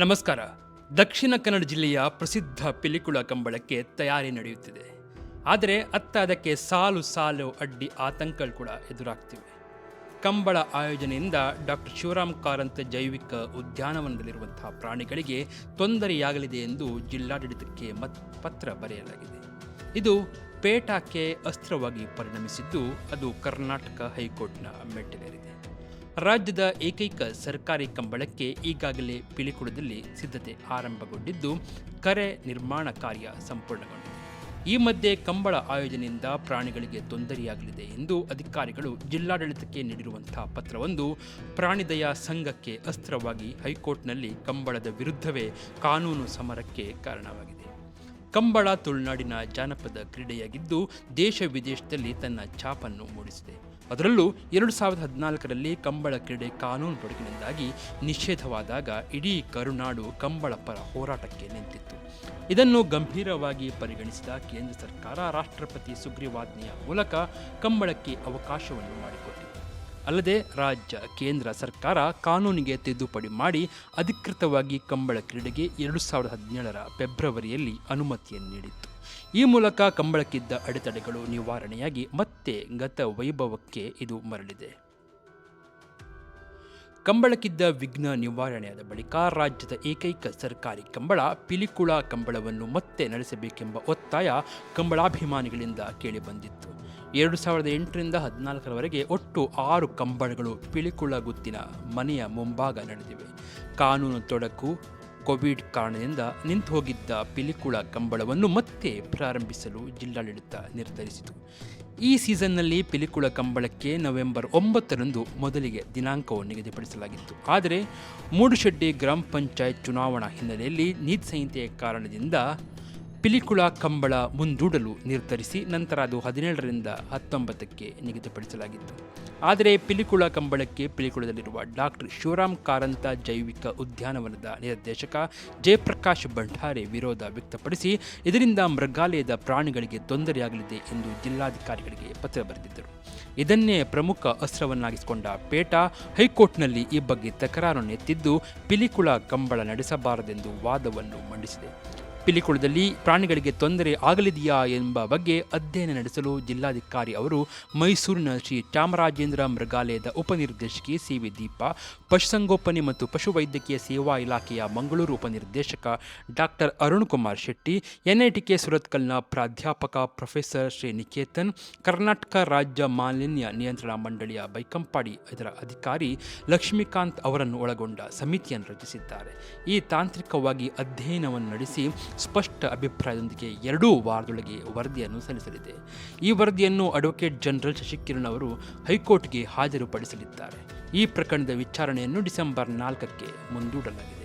ನಮಸ್ಕಾರ. ದಕ್ಷಿಣ ಕನ್ನಡ ಜಿಲ್ಲೆಯ ಪ್ರಸಿದ್ಧ ಪಿಲಿಕುಳ ಕಂಬಳಕ್ಕೆ ತಯಾರಿ ನಡೆಯುತ್ತಿದೆ. ಆದರೆ ಅತ್ತ ಅದಕ್ಕೆ ಸಾಲು ಸಾಲು ಅಡ್ಡಿ ಆತಂಕಗಳು ಕೂಡ ಎದುರಾಗ್ತಿವೆ. ಕಂಬಳ ಆಯೋಜನೆಯಿಂದ ಡಾಕ್ಟರ್ ಶಿವರಾಮ್ ಕಾರಂತ ಜೈವಿಕ ಉದ್ಯಾನವನದಲ್ಲಿರುವಂತಹ ಪ್ರಾಣಿಗಳಿಗೆ ತೊಂದರೆಯಾಗಲಿದೆ ಎಂದು ಜಿಲ್ಲಾಡಳಿತಕ್ಕೆ ಮತ್, ಪತ್ರ ಬರೆಯಲಾಗಿದೆ. ಇದು ಪೇಟಾಕ್ಕೆ ಅಸ್ತ್ರವಾಗಿ ಪರಿಣಮಿಸಿದ್ದು ಅದು ಕರ್ನಾಟಕ ಹೈಕೋರ್ಟ್ನ ಮೆಟ್ಟಿಲೇರಿದೆ. ರಾಜ್ಯದ ಏಕೈಕ ಸರ್ಕಾರಿ ಕಂಬಳಕ್ಕೆ ಈಗಾಗಲೇ ಪಿಲಿಕುಳದಲ್ಲಿ ಸಿದ್ಧತೆ ಆರಂಭಗೊಂಡಿದ್ದು, ಕರೆ ನಿರ್ಮಾಣ ಕಾರ್ಯ ಸಂಪೂರ್ಣಗೊಂಡಿದೆ. ಈ ಮಧ್ಯೆ ಕಂಬಳ ಆಯೋಜನೆಯಿಂದ ಪ್ರಾಣಿಗಳಿಗೆ ತೊಂದರೆಯಾಗಲಿದೆ ಎಂದು ಅಧಿಕಾರಿಗಳು ಜಿಲ್ಲಾಡಳಿತಕ್ಕೆ ನೀಡಿರುವಂತಹ ಪತ್ರವೊಂದು ಪ್ರಾಣಿದಯ ಸಂಘಕ್ಕೆ ಅಸ್ತ್ರವಾಗಿ ಹೈಕೋರ್ಟ್ನಲ್ಲಿ ಕಂಬಳದ ವಿರುದ್ಧವೇ ಕಾನೂನು ಸಮರಕ್ಕೆ ಕಾರಣವಾಗಿದೆ. ಕಂಬಳ ತುಳುನಾಡಿನ ಜಾನಪದ ಕ್ರೀಡೆಯಾಗಿದ್ದು, ದೇಶ ವಿದೇಶದಲ್ಲಿ ತನ್ನ ಛಾಪನ್ನು ಮೂಡಿಸಿದೆ. ಅದರಲ್ಲೂ ಎರಡು ಸಾವಿರದ ಹದಿನಾಲ್ಕರಲ್ಲಿ ಕಂಬಳ ಕ್ರೀಡೆ ಕಾನೂನು ತೊಡಕಿನಿಂದಾಗಿ ನಿಷೇಧವಾದಾಗ ಇಡೀ ಕರುನಾಡು ಕಂಬಳ ಪರ ಹೋರಾಟಕ್ಕೆ ನಿಂತಿತ್ತು. ಇದನ್ನು ಗಂಭೀರವಾಗಿ ಪರಿಗಣಿಸಿದ ಕೇಂದ್ರ ಸರ್ಕಾರ ರಾಷ್ಟ್ರಪತಿ ಸುಗ್ರೀವಾಜ್ಞೆಯ ಮೂಲಕ ಕಂಬಳಕ್ಕೆ ಅವಕಾಶವನ್ನು ಮಾಡಿಕೊಟ್ಟಿತು. ಅಲ್ಲದೆ ರಾಜ್ಯ, ಕೇಂದ್ರ ಸರ್ಕಾರ ಕಾನೂನಿಗೆ ತಿದ್ದುಪಡಿ ಮಾಡಿ ಅಧಿಕೃತವಾಗಿ ಕಂಬಳ ಕ್ರೀಡೆಗೆ ಎರಡು ಸಾವಿರದ ಹದಿನೇಳರ ಫೆಬ್ರವರಿಯಲ್ಲಿ ಅನುಮತಿಯನ್ನು ನೀಡಿತ್ತು. ಈ ಮೂಲಕ ಕಂಬಳಕ್ಕಿದ್ದ ಅಡೆತಡೆಗಳು ನಿವಾರಣೆಯಾಗಿ ಮತ್ತೆ ಗತ ವೈಭವಕ್ಕೆ ಇದು ಮರಳಿದೆ. ಕಂಬಳಕ್ಕಿದ್ದ ವಿಘ್ನ ನಿವಾರಣೆಯಾದ ಬಳಿಕ ರಾಜ್ಯದ ಏಕೈಕ ಸರ್ಕಾರಿ ಕಂಬಳ ಪಿಲಿಕುಳ ಕಂಬಳವನ್ನು ಮತ್ತೆ ನಡೆಸಬೇಕೆಂಬ ಒತ್ತಾಯ ಕಂಬಳಾಭಿಮಾನಿಗಳಿಂದ ಕೇಳಿಬಂದಿತ್ತು. ಎರಡು ಸಾವಿರದ ಎಂಟರಿಂದ ಹದಿನಾಲ್ಕರವರೆಗೆ ಒಟ್ಟು ಆರು ಕಂಬಳಗಳು ಪಿಲಿಕುಳ ಗುತ್ತಿನ ಮನೆಯ ಮುಂಭಾಗ ನಡೆದಿವೆ. ಕಾನೂನು ತೊಡಕು ಕೋವಿಡ್ ಕಾರಣದಿಂದ ನಿಂತು ಹೋಗಿದ್ದ ಪಿಲಿಕುಳ ಕಂಬಳವನ್ನು ಮತ್ತೆ ಪ್ರಾರಂಭಿಸಲು ಜಿಲ್ಲಾಡಳಿತ ನಿರ್ಧರಿಸಿತು. ಈ ಸೀಸನ್ನಲ್ಲಿ ಪಿಲಿಕುಳ ಕಂಬಳಕ್ಕೆ ನವೆಂಬರ್ ಒಂಬತ್ತರಂದು ಮೊದಲಿಗೆ ದಿನಾಂಕವನ್ನು ನಿಗದಿಪಡಿಸಲಾಗಿತ್ತು. ಆದರೆ ಮೂಡುಶೆಡ್ಡಿ ಗ್ರಾಮ ಪಂಚಾಯತ್ ಚುನಾವಣಾ ಹಿನ್ನೆಲೆಯಲ್ಲಿ ನೀತಿ ಸಂಹಿತೆಯ ಕಾರಣದಿಂದ ಪಿಲಿಕುಳ ಕಂಬಳ ಮುಂದೂಡಲು ನಿರ್ಧರಿಸಿ ನಂತರ ಅದು ಹದಿನೇಳರಿಂದ ಹತ್ತೊಂಬತ್ತಕ್ಕೆ ನಿಗದಿಪಡಿಸಲಾಗಿತ್ತು. ಆದರೆ ಪಿಲಿಕುಳ ಕಂಬಳಕ್ಕೆ ಪಿಲಿಕುಳದಲ್ಲಿರುವ ಡಾಕ್ಟರ್ ಶಿವರಾಮ್ ಕಾರಂತ ಜೈವಿಕ ಉದ್ಯಾನವನದ ನಿರ್ದೇಶಕ ಜಯಪ್ರಕಾಶ್ ಭಂಡಾರೆ ವಿರೋಧ ವ್ಯಕ್ತಪಡಿಸಿ, ಇದರಿಂದ ಮೃಗಾಲಯದ ಪ್ರಾಣಿಗಳಿಗೆ ತೊಂದರೆಯಾಗಲಿದೆ ಎಂದು ಜಿಲ್ಲಾಧಿಕಾರಿಗಳಿಗೆ ಪತ್ರ ಬರೆದಿದ್ದರು. ಇದನ್ನೇ ಪ್ರಮುಖ ಅಸ್ತ್ರವನ್ನಾಗಿಸಿಕೊಂಡ ಪೇಟ ಹೈಕೋರ್ಟ್ನಲ್ಲಿ ಈ ಬಗ್ಗೆ ತಕರಾರನ್ನು ಎತ್ತಿದ್ದು ಪಿಲಿಕುಳ ಕಂಬಳ ನಡೆಸಬಾರದೆಂದು ವಾದವನ್ನು ಮಂಡಿಸಿದೆ. ಪಿಲಿಕುಳದಲ್ಲಿ ಪ್ರಾಣಿಗಳಿಗೆ ತೊಂದರೆ ಆಗಲಿದೆಯಾ ಎಂಬ ಬಗ್ಗೆ ಅಧ್ಯಯನ ನಡೆಸಲು ಜಿಲ್ಲಾಧಿಕಾರಿ ಅವರು ಮೈಸೂರಿನ ಶ್ರೀ ಚಾಮರಾಜೇಂದ್ರ ಮೃಗಾಲಯದ ಉಪನಿರ್ದೇಶಕಿ ಸಿ ವಿ ದೀಪ, ಪಶುಸಂಗೋಪನೆ ಮತ್ತು ಪಶುವೈದ್ಯಕೀಯ ಸೇವಾ ಇಲಾಖೆಯ ಮಂಗಳೂರು ಉಪನಿರ್ದೇಶಕ ಡಾಕ್ಟರ್ ಅರುಣ್ ಕುಮಾರ್ ಶೆಟ್ಟಿ, ಎನ್ಐಟಿಕೆ ಸುರತ್ಕಲ್ನ ಪ್ರಾಧ್ಯಾಪಕ ಪ್ರೊಫೆಸರ್ ಶ್ರೀ ನಿಕೇತನ್, ಕರ್ನಾಟಕ ರಾಜ್ಯ ಮಾಲಿನ್ಯ ನಿಯಂತ್ರಣ ಮಂಡಳಿಯ ಬೈಕಂಪಾಡಿ ಇದರ ಅಧಿಕಾರಿ ಲಕ್ಷ್ಮೀಕಾಂತ್ ಅವರನ್ನು ಒಳಗೊಂಡ ಸಮಿತಿಯನ್ನು ರಚಿಸಿದ್ದಾರೆ. ಈ ತಾಂತ್ರಿಕವಾಗಿ ಅಧ್ಯಯನವನ್ನು ನಡೆಸಿ ಸ್ಪಷ್ಟ ಅಭಿಪ್ರಾಯದೊಂದಿಗೆ ಎರಡೂ ವಾರದೊಳಗೆ ವರದಿಯನ್ನು ಸಲ್ಲಿಸಲಿದೆ. ಈ ವರದಿಯನ್ನು ಅಡ್ವೊಕೇಟ್ ಜನರಲ್ ಶಶಿಕಿರಣ್ ಅವರು ಹೈಕೋರ್ಟ್ಗೆ ಹಾಜರುಪಡಿಸಲಿದ್ದಾರೆ. ಈ ಪ್ರಕರಣದ ವಿಚಾರಣೆಯನ್ನು ಡಿಸೆಂಬರ್ ನಾಲ್ಕಕ್ಕೆ ಮುಂದೂಡಲಾಗಿದೆ.